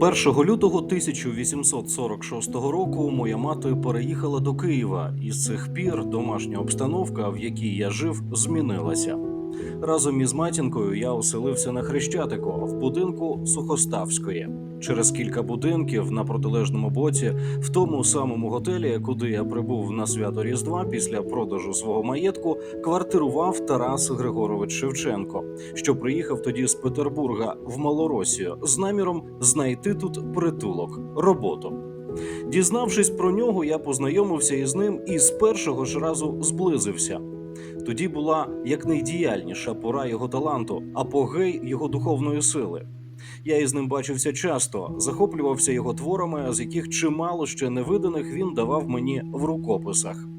1 лютого 1846 року моя мати переїхала до Києва, і з цих пір домашня обстановка, в якій я жив, змінилася. Разом із матінкою я оселився на Хрещатику в будинку Сухоставської. Через кілька будинків на протилежному боці, в тому самому готелі, куди я прибув на свято Різдва після продажу свого маєтку, квартирував Тарас Григорович Шевченко, що приїхав тоді з Петербурга в Малоросію з наміром знайти тут притулок, роботу. Дізнавшись про нього, я познайомився із ним і з першого ж разу зблизився. Тоді була якнайдіяльніша пора його таланту, апогей його духовної сили. Я із ним бачився часто, захоплювався його творами, з яких чимало ще невиданих він давав мені в рукописах.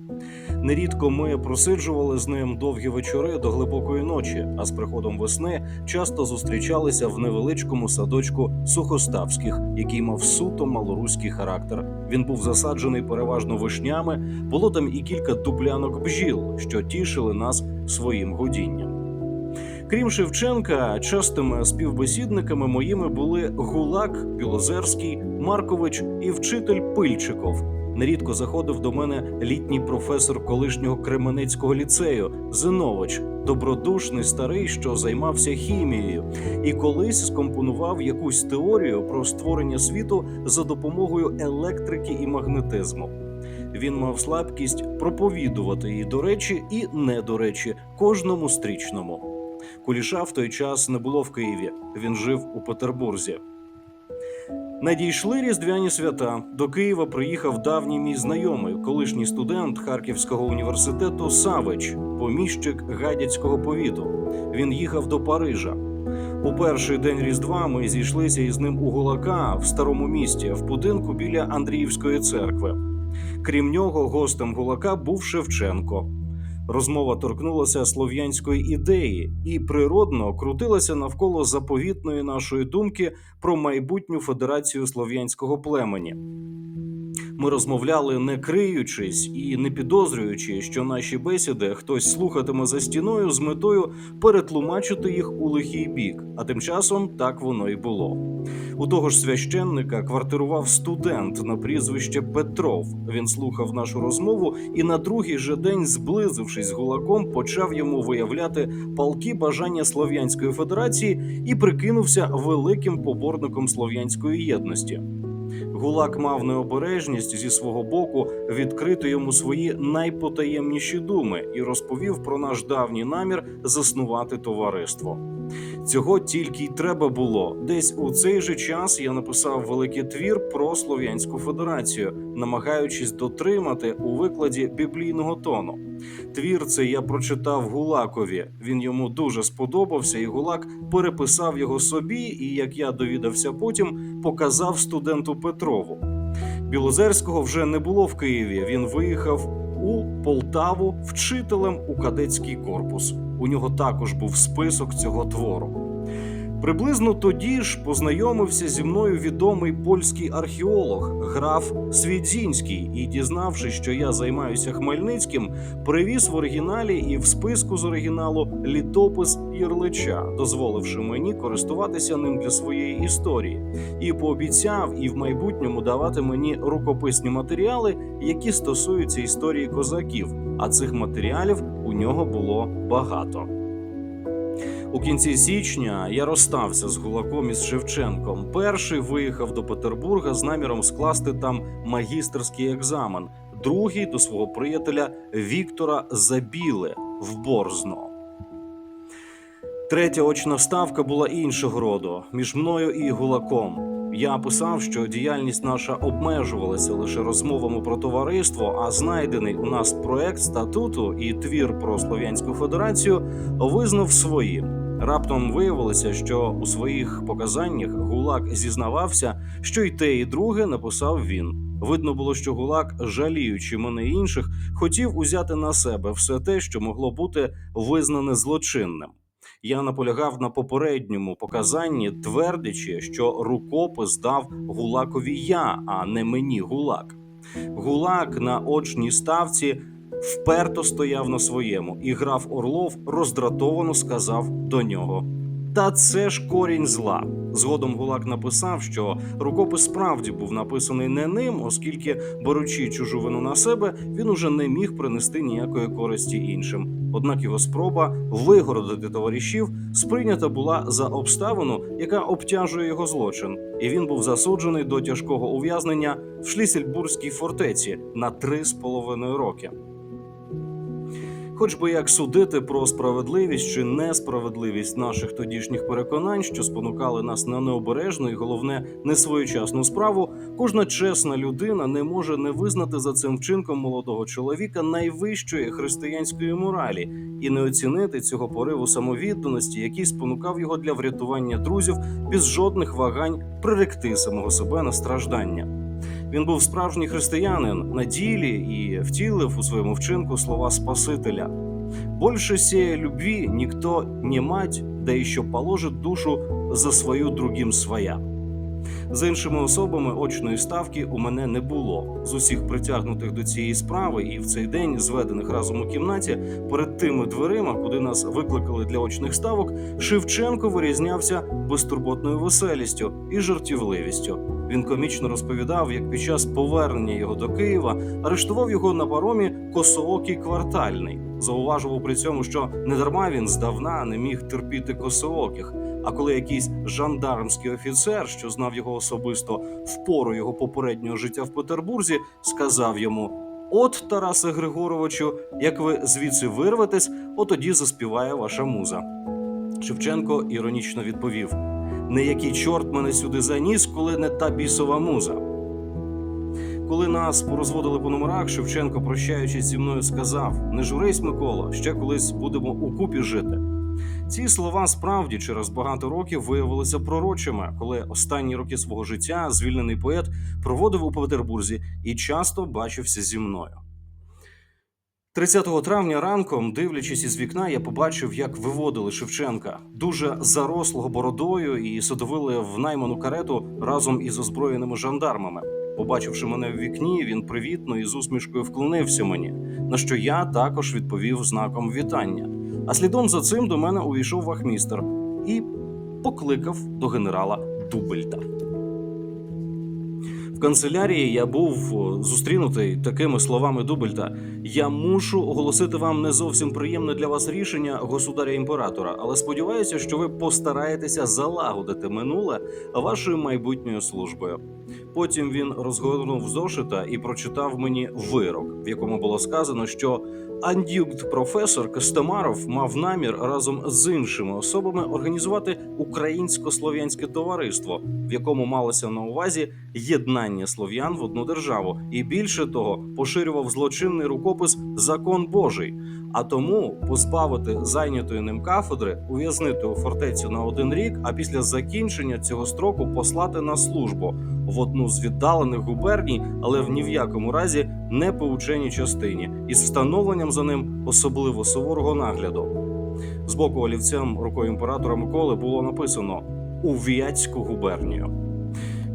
Нерідко ми просиджували з ним довгі вечори до глибокої ночі, а з приходом весни часто зустрічалися в невеличкому садочку сухоставських, який мав суто малоруський характер. Він був засаджений переважно вишнями, було там і кілька дублянок бджіл, що тішили нас своїм гудінням. Крім Шевченка, частими співбесідниками моїми були Гулак, Білозерський, Маркович і вчитель Пильчиков. Нерідко заходив до мене літній професор колишнього Кременецького ліцею Зинович, добродушний старий, що займався хімією, і колись скомпонував якусь теорію про створення світу за допомогою електрики і магнетизму. Він мав слабкість проповідувати і до речі, і не до речі, кожному стрічному. Куліша в той час не було в Києві. Він жив у Петербурзі. Надійшли різдвяні свята. До Києва приїхав давній мій знайомий, колишній студент Харківського університету Савич, поміщик гадяцького повіту. Він їхав до Парижа. У перший день Різдва ми зійшлися із ним у Гулака в старому місті, в будинку біля Андріївської церкви. Крім нього, гостем Гулака був Шевченко. Розмова торкнулася слов'янської ідеї і природно крутилася навколо заповітної нашої думки про майбутню федерацію слов'янського племені. Ми розмовляли не криючись і не підозрюючи, що наші бесіди хтось слухатиме за стіною з метою перетлумачити їх у лихий бік. А тим часом так воно й було. У того ж священника квартирував студент на прізвище Петров. Він слухав нашу розмову і на другий же день, зблизившись з гулаком, почав йому виявляти палки бажання Слов'янської Федерації і прикинувся великим поборником слов'янської єдності. Гулак мав необережність зі свого боку відкрити йому свої найпотаємніші думи і розповів про наш давній намір заснувати товариство. Цього тільки й треба було. Десь у цей же час я написав великий твір про Слов'янську Федерацію, намагаючись дотримати у викладі біблійного тону. Твір цей я прочитав Гулакові. Він йому дуже сподобався, і Гулак переписав його собі, і як я довідався потім, показав студенту Петрову. Білозерського вже не було в Києві. Він виїхав у Полтаву вчителем у кадетський корпус. У нього також був список цього твору. Приблизно тоді ж познайомився зі мною відомий польський археолог граф Свідзінський і, дізнавшись, що я займаюся Хмельницьким, привіз в оригіналі і в списку з оригіналу літопис Єрлича, дозволивши мені користуватися ним для своєї історії, і пообіцяв і в майбутньому давати мені рукописні матеріали, які стосуються історії козаків. А цих матеріалів у нього було багато. У кінці січня я розстався з Гулаком і з Шевченком. Перший виїхав до Петербурга з наміром скласти там магістерський екзамен, другий до свого приятеля Віктора Забіле в Борзно. Третя очна ставка була іншого роду між мною і Гулаком. Я писав, що діяльність наша обмежувалася лише розмовами про товариство, а знайдений у нас проект статуту і твір про Слов'янську Федерацію визнав своїм. Раптом виявилося, що у своїх показаннях Гулак зізнавався, що й те, і друге написав він. Видно було, що Гулак, жаліючи мене і інших, хотів узяти на себе все те, що могло бути визнане злочинним. Я наполягав на попередньому показанні, твердячи, що рукопис дав Гулакові я, а не мені Гулак. Гулак на очній ставці вперто стояв на своєму, і граф Орлов роздратовано сказав до нього: Та це ж корінь зла. Згодом Гулак написав, що рукопис справді був написаний не ним, оскільки, беручи чужу вину на себе, він уже не міг принести ніякої користі іншим. Однак його спроба вигородити товаришів сприйнята була за обставину, яка обтяжує його злочин, і він був засуджений до тяжкого ув'язнення в Шлісельбурзькій фортеці на три з половиною роки. Хоч би як судити про справедливість чи несправедливість наших тодішніх переконань, що спонукали нас на необережну і головне несвоєчасну справу, кожна чесна людина не може не визнати за цим вчинком молодого чоловіка найвищої християнської моралі і не оцінити цього пориву самовідданості, який спонукав його для врятування друзів без жодних вагань приректи самого себе на страждання. Він був справжній християнин на ділі і втілив у своєму вчинку слова Спасителя. Больше сея любви никто не мать, да еще положит душу за свою другим своя. З іншими особами очної ставки у мене не було. З усіх притягнутих до цієї справи і в цей день зведених разом у кімнаті перед тими дверима, куди нас викликали для очних ставок, Шевченко вирізнявся безтурботною веселістю і жартівливістю. Він комічно розповідав, як під час повернення його до Києва арештував його на паромі косоокий квартальний. Зауважував при цьому, що недарма він здавна не міг терпіти косооких. А коли якийсь жандармський офіцер, що знав його особисто в пору його попереднього життя в Петербурзі, сказав йому: От, Тарасе Григоровичу, як ви звідси вирветесь, от тоді заспіває ваша муза. Шевченко іронічно відповів: Не який чорт мене сюди заніс, коли не та бісова муза. Коли нас порозводили по номерах, Шевченко, прощаючись зі мною, сказав: Не журись, Микола, ще колись будемо у купі жити. Ці слова справді через багато років виявилися пророчими, коли останні роки свого життя звільнений поет проводив у Петербурзі і часто бачився зі мною. 30 травня ранком, дивлячись із вікна, я побачив, як виводили Шевченка дуже зарослого бородою і садовили в найману карету разом із озброєними жандармами. Побачивши мене в вікні, він привітно і з усмішкою вклонився мені, на що я також відповів знаком вітання. А слідом за цим до мене увійшов вахмістер і покликав до генерала Дубельта. В канцелярії я був зустрінутий такими словами Дубельта: Я мушу оголосити вам не зовсім приємне для вас рішення государя імператора, але сподіваюся, що ви постараєтеся залагодити минуле вашою майбутньою службою. Потім він розгорнув зошита і прочитав мені вирок, в якому було сказано, що андюкт професор Костомаров мав намір разом з іншими особами організувати українсько-слов'янське товариство, в якому малося на увазі єднання слов'ян в одну державу, і більше того, поширював злочинний рукопис Закон Божий. А тому позбавити зайнятої ним кафедри, ув'язнити у фортецю на один рік, а після закінчення цього строку послати на службу в одну з віддалених губерній, але в ні в якому разі не по ученій частині, із встановленням за ним особливо суворого нагляду. З боку олівцем рукою імператора Миколи було написано у Віяцьку губернію.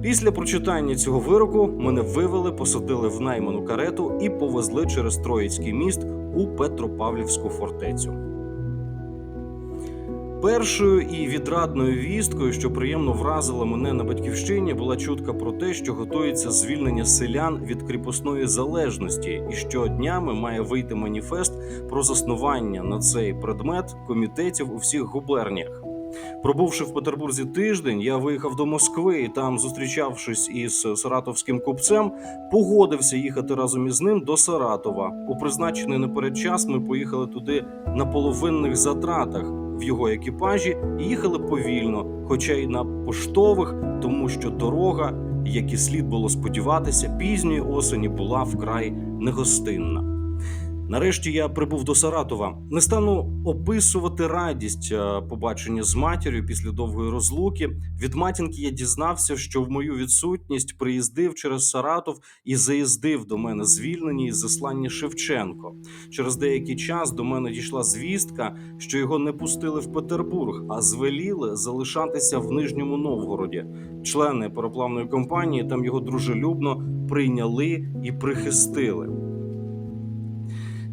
Після прочитання цього вироку мене вивели, посадили в найману карету і повезли через Троїцький міст у Петропавлівську фортецю. Першою і відрадною вісткою, що приємно вразила мене на батьківщині, була чутка про те, що готується звільнення селян від кріпосної залежності, і що днями має вийти маніфест про заснування на цей предмет комітетів у всіх губерніях. Пробувши в Петербурзі тиждень, я виїхав до Москви і там, зустрічавшись із саратовським купцем, погодився їхати разом із ним до Саратова. У призначений наперед час ми поїхали туди на половинних затратах в його екіпажі і їхали повільно, хоча й на поштових, тому що дорога, як і слід було сподіватися, пізньої осені була вкрай негостинна. Нарешті я прибув до Саратова. Не стану описувати радість е, побачення з матір'ю після довгої розлуки. Від матінки я дізнався, що в мою відсутність приїздив через Саратов і заїздив до мене звільнені із заслання Шевченко. Через деякий час до мене дійшла звістка, що його не пустили в Петербург, а звеліли залишатися в Нижньому Новгороді. Члени пароплавної компанії там його дружелюбно прийняли і прихистили.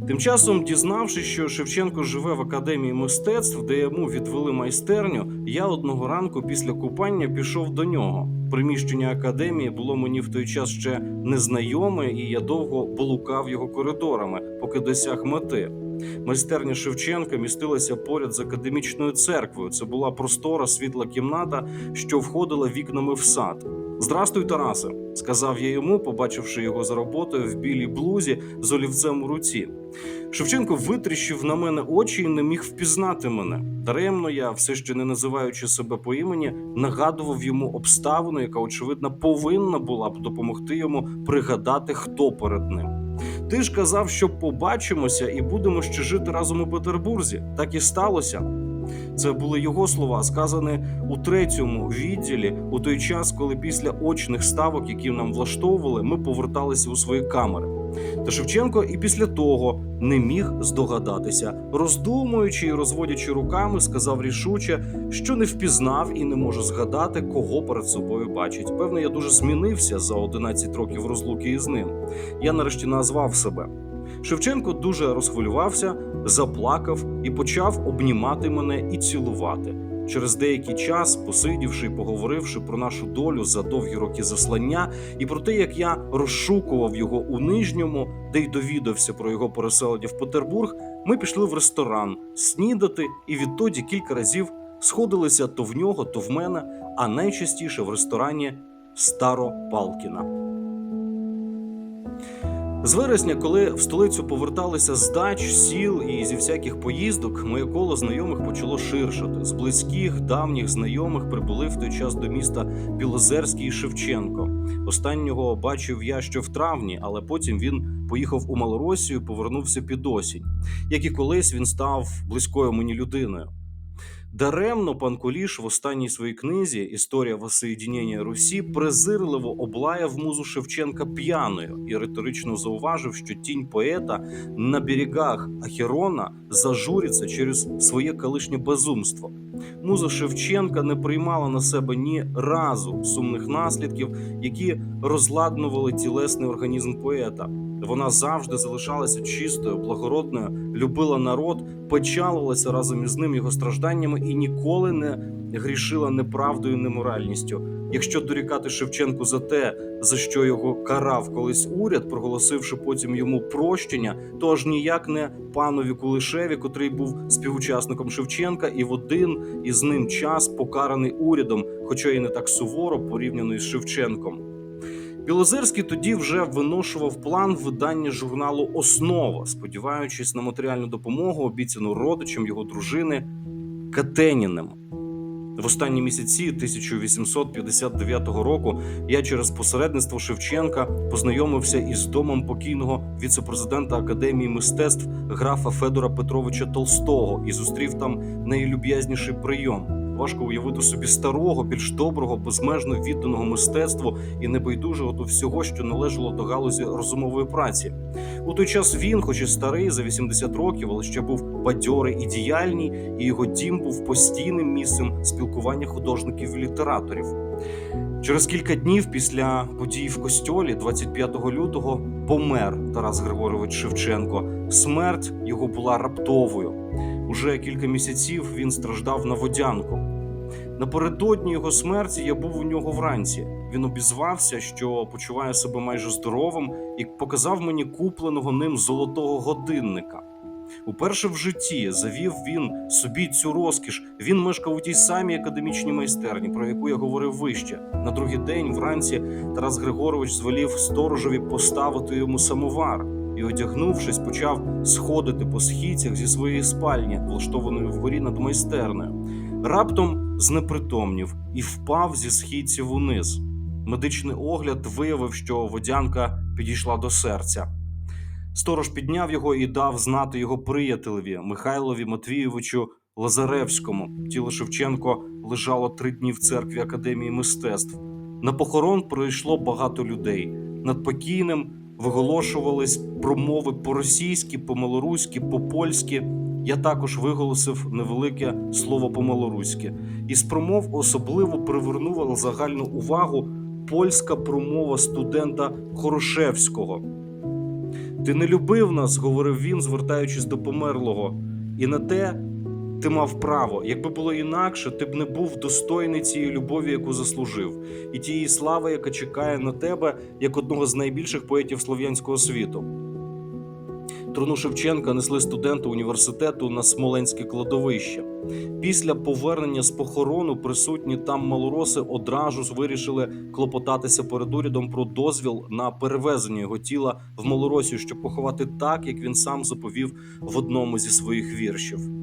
Тим часом, дізнавшись, що Шевченко живе в академії мистецтв, де йому відвели майстерню, я одного ранку після купання пішов до нього. Приміщення академії було мені в той час ще незнайоме, і я довго блукав його коридорами, поки досяг мети. Майстерня Шевченка містилася поряд з академічною церквою. Це була простора світла кімната, що входила вікнами в сад. Здрастуй, Тарасе, сказав я йому, побачивши його за роботою в білій блузі з олівцем у руці. Шевченко витріщив на мене очі і не міг впізнати мене. Даремно я, все ще не називаючи себе по імені, нагадував йому обставину, яка очевидно повинна була б допомогти йому пригадати, хто перед ним. Ти ж казав, що побачимося і будемо ще жити разом у Петербурзі. Так і сталося. Це були його слова, сказані у третьому відділі у той час, коли після очних ставок, які нам влаштовували, ми поверталися у свої камери. Та Шевченко і після того не міг здогадатися, роздумуючи і розводячи руками, сказав рішуче, що не впізнав і не може згадати, кого перед собою бачить. Певно, я дуже змінився за 11 років розлуки із ним. Я нарешті назвав себе. Шевченко дуже розхвилювався, заплакав і почав обнімати мене і цілувати. Через деякий час, посидівши і поговоривши про нашу долю за довгі роки заслання, і про те, як я розшукував його у нижньому, де й довідався про його переселення в Петербург, ми пішли в ресторан снідати, і відтоді кілька разів сходилися то в нього, то в мене, а найчастіше в ресторані Старопалкіна. З вересня, коли в столицю поверталися з дач, сіл і зі всяких поїздок, моє коло знайомих почало ширшати. З близьких, давніх знайомих прибули в той час до міста Білозерський і Шевченко. Останнього бачив я ще в травні, але потім він поїхав у Малоросію, повернувся під осінь. Як і колись він став близькою мені людиною. Даремно пан Куліш в останній своїй книзі Історія воссоєдінення Русі презирливо облаяв музу Шевченка п'яною і риторично зауважив, що тінь поета на берегах Ахерона зажуриться через своє колишнє безумство. Муза Шевченка не приймала на себе ні разу сумних наслідків, які розладнували тілесний організм поета. Вона завжди залишалася чистою, благородною, любила народ, печалилася разом із ним його стражданнями і ніколи не грішила неправдою, неморальністю. Якщо дорікати Шевченку за те, за що його карав колись уряд, проголосивши потім йому прощення, то аж ніяк не панові Кулишеві, котрий був співучасником Шевченка, і в один із ним час покараний урядом, хоча й не так суворо порівняно із Шевченком. Білозерський тоді вже виношував план видання журналу Основа, сподіваючись на матеріальну допомогу, обіцяну родичам його дружини Катеніним. В останні місяці 1859 року я через посередництво Шевченка познайомився із домом покійного віцепрезидента Академії мистецтв графа Федора Петровича Толстого і зустрів там найлюб'язніший прийом. Важко уявити собі старого, більш доброго, безмежно відданого мистецтву і небайдужого до всього, що належало до галузі розумової праці. У той час він, хоч і старий, за 80 років, але ще був бадьорий і діяльний, і його дім був постійним місцем спілкування художників і літераторів. Через кілька днів після подій в костьолі, 25 лютого, помер Тарас Григорович Шевченко. Смерть його була раптовою. Уже кілька місяців він страждав на водянку. Напередодні його смерті я був у нього вранці. Він обізвався, що почуває себе майже здоровим, і показав мені купленого ним золотого годинника. Уперше в житті завів він собі цю розкіш. Він мешкав у тій самій академічній майстерні, про яку я говорив вище. На другий день вранці Тарас Григорович звелів сторожові поставити йому самовар і, одягнувшись, почав сходити по східцях зі своєї спальні, влаштованої вгорі над майстернею. Раптом знепритомнів і впав зі східців униз. Медичний огляд виявив, що водянка підійшла до серця. Сторож підняв його і дав знати його приятелеві Михайлові Матвійовичу Лазаревському. Тіло Шевченко лежало три дні в церкві Академії мистецтв. На похорон прийшло багато людей. Над покійним виголошувались промови по-російськи, по-малоруськи, по-польськи. Я також виголосив невелике слово по-малоруськи. Із промов особливо привернула загальну увагу польська промова студента Хорошевського. Ти не любив нас, говорив він, звертаючись до померлого, і на те ти мав право. Якби було інакше, ти б не був достойний цієї любові, яку заслужив, і тієї слави, яка чекає на тебе як одного з найбільших поетів слов'янського світу. Труну Шевченка несли студенти університету на Смоленське кладовище. Після повернення з похорону присутні там малороси одразу ж вирішили клопотатися перед урядом про дозвіл на перевезення його тіла в Малоросію, щоб поховати так, як він сам заповів в одному зі своїх віршів.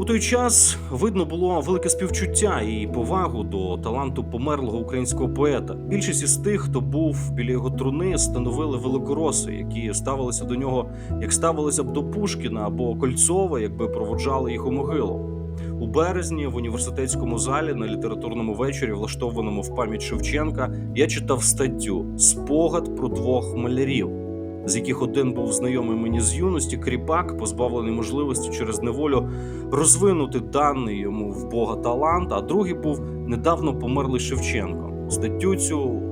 У той час видно було велике співчуття і повагу до таланту померлого українського поета. Більшість із тих, хто був біля його труни, становили великороси, які ставилися до нього, як ставилися б до Пушкіна або Кольцова, якби проводжали їх у могилу. У березні в університетському залі на літературному вечорі, влаштованому в пам'ять Шевченка, я читав статтю Спогад про двох малярів, з яких один був знайомий мені з юності, кріпак, позбавлений можливості через неволю розвинути даний йому в Бога талант, а другий був недавно померлий Шевченко. Статтю цю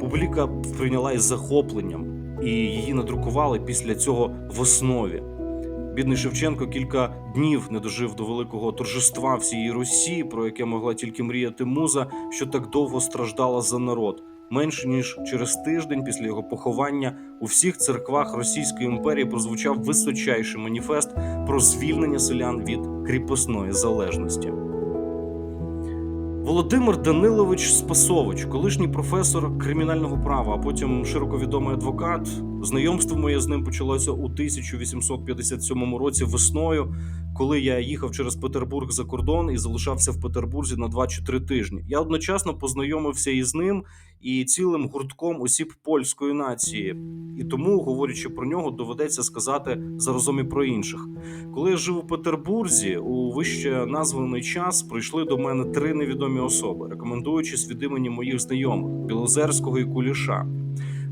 публіка прийняла із захопленням, і її надрукували після цього в основі. Бідний Шевченко кілька днів не дожив до великого торжества всієї Русі, про яке могла тільки мріяти муза, що так довго страждала за народ. Менше ніж через тиждень після його поховання у всіх церквах Російської імперії прозвучав височайший маніфест про звільнення селян від кріпосної залежності. Володимир Данилович Спасович, колишній професор кримінального права, а потім широко відомий адвокат. Знайомство моє з ним почалося у 1857 році весною, коли я їхав через Петербург за кордон і залишався в Петербурзі на 2 чи 3 тижні. Я одночасно познайомився із ним і цілим гуртком осіб польської нації. І тому, говорячи про нього, доведеться сказати заразом і про інших. Коли я жив у Петербурзі, у вище названий час прийшли до мене три невідомі особи, рекомендуючись від імені моїх знайомих Білозерського і Куліша.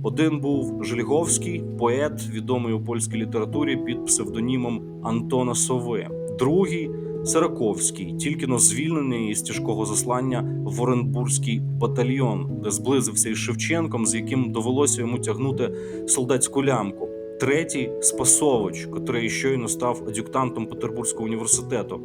Один був Жліговський, поет, відомий у польській літературі під псевдонімом Антона Сови. Другий Сираковський, тільки но звільнений із тяжкого заслання в Оренбурзький батальйон, де зблизився із Шевченком, з яким довелося йому тягнути солдатську лямку. Третій Спасович, котрий щойно став ад'юктантом Петербурзького університету.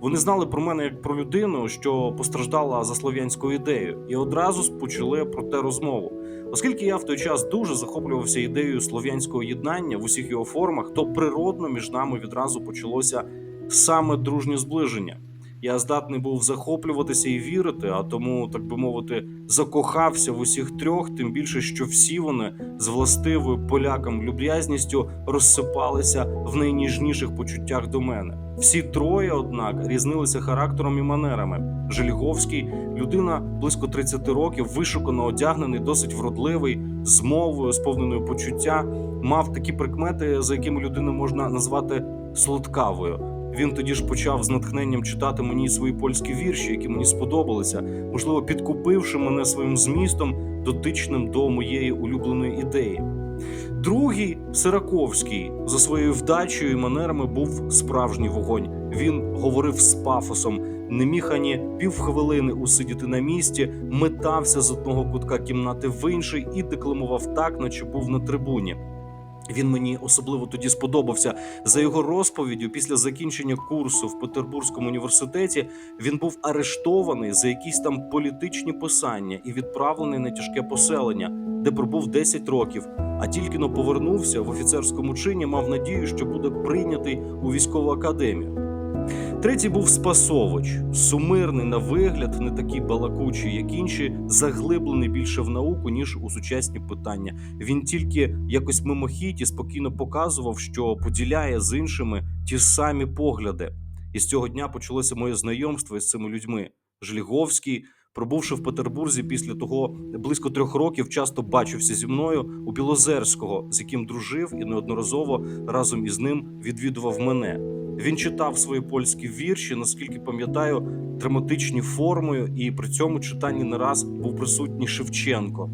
Вони знали про мене як про людину, що постраждала за слов'янську ідею, і одразу почали про те розмову. Оскільки я в той час дуже захоплювався ідеєю слов'янського єднання в усіх його формах, то природно між нами відразу почалося саме дружнє зближення. Я здатний був захоплюватися і вірити, а тому, так би мовити, закохався в усіх трьох, тим більше, що всі вони з властивою полякам люб'язністю розсипалися в найніжніших почуттях до мене. Всі троє, однак, різнилися характером і манерами. Жельговський людина близько 30 років, вишукано одягнений, досить вродливий, з мовою, сповненою почуття, мав такі прикмети, за якими людину можна назвати солодкавою. Він тоді ж почав з натхненням читати мені свої польські вірші, які мені сподобалися, можливо, підкупивши мене своїм змістом, дотичним до моєї улюбленої ідеї. Другий Сираковський за своєю вдачею і манерами був справжній вогонь. Він говорив з пафосом, не міг ані півхвилини усидіти на місці, метався з одного кутка кімнати в інший і декламував так, наче був на трибуні. Він мені особливо тоді сподобався за його розповіддю. Після закінчення курсу в Петербурзькому університеті він був арештований за якісь там політичні писання і відправлений на тяжке поселення, де пробув 10 років. А тільки но повернувся в офіцерському чині, мав надію, що буде прийнятий у військову академію. Третій був Спасович, сумирний на вигляд, не такий балакучий, як інші, заглиблений більше в науку, ніж у сучасні питання. Він тільки якось мимохідь спокійно показував, що поділяє з іншими ті самі погляди. І з цього дня почалося моє знайомство із цими людьми. Жліговський, пробувши в Петербурзі після того близько трьох років, часто бачився зі мною у Білозерського, з яким дружив і неодноразово разом із ним відвідував мене. Він читав свої польські вірші, наскільки пам'ятаю, драматичні формою, і при цьому читанні не раз був присутній Шевченко.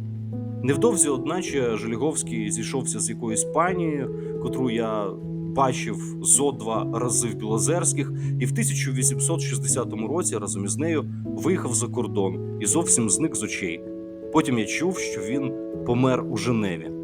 Невдовзі, одначе, Желіговський зійшовся з якоюсь панією, котру я бачив зо два рази в Білозерських, і в 1860 році разом із нею виїхав за кордон і зовсім зник з очей. Потім я чув, що він помер у Женеві.